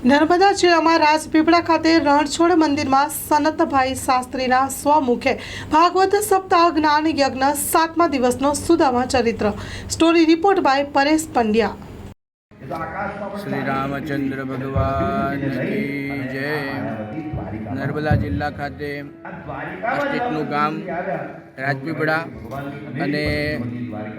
નર્મદા જિલ્લામાં રાજપીપળા ખાતે રણછોડ મંદિરમાં સનતભાઈ શાસ્ત્રીના સ્વમુખે ભાગવત સપ્તાહ જ્ઞાન યજ્ઞ સાતમા દિવસનો સુદામા ચરિત્ર. Story report by Paresh Pandya. Shri Ramchandra ભગવાન જય. નર્મદા જિલ્લા ખાતે સ્ટેટનું ગામ, રાજપીપળા અને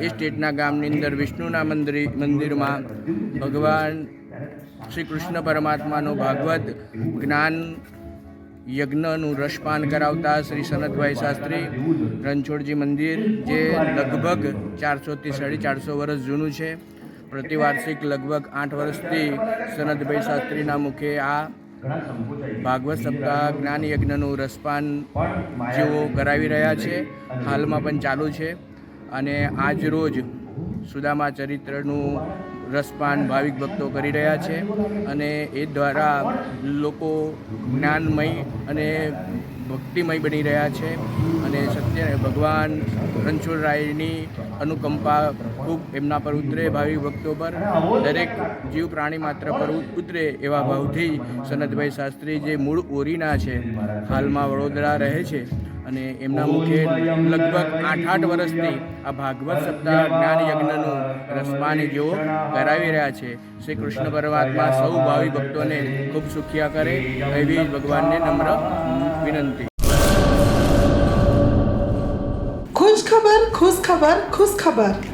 એ સ્ટેટના ગામની અંદર વિષ્ણુના મંદિર, મંદિરમાં ભગવાન શ્રી કૃષ્ણ પરમાત્માનું ભાગવત જ્ઞાન યજ્ઞનું રસપાન કરાવતા શ્રી સનતભાઈ શાસ્ત્રી રણછોડજી મંદિર, જે લગભગ ચારસોથી સાડી ચારસો વર્ષ જૂનું છે. પ્રતિવાર્ષિક લગભગ આઠ વર્ષથી સનતભાઈ શાસ્ત્રીના મુખે આ ભાગવત સપ્તાહ જ્ઞાન યજ્ઞનું રસપાન જેઓ કરાવી રહ્યા છે, હાલમાં પણ ચાલુ છે. અને આજ રોજ સુદામા ચરિત્રનું રસપાન ભાવિક ભક્તો કરી રહ્યા છે અને એ દ્વારા લોકો જ્ઞાનમય અને ભક્તિમય બની રહ્યા છે અને સત્ય ભગવાન રણછોડરાયની અનુકંપા ખૂબ એમના પર ઉતરે, ભાવિક ભક્તો પર. દરેક જીવ પ્રાણી માત્ર પર ઉતરે એવા ભાવથી સનતભાઈ શાસ્ત્રી જે મૂળ ઓરીના છે, હાલમાં વડોદરા રહે છે. અને એમના મુખે લગભગ આઠ આઠ વર્ષથી આ ભાગવત સપ્તાહ જ્ઞાન યજ્ઞનું રસપાન જેઓ કરાવી રહ્યા છે. શ્રી કૃષ્ણ પરમાત્મા સૌ ભાવિ ભક્તોને ખૂબ સુખિયા કરે એવી ભગવાનને નમ્ર વિનંતી. ખુશ ખબર ખુશ ખબર ખુશ ખબર.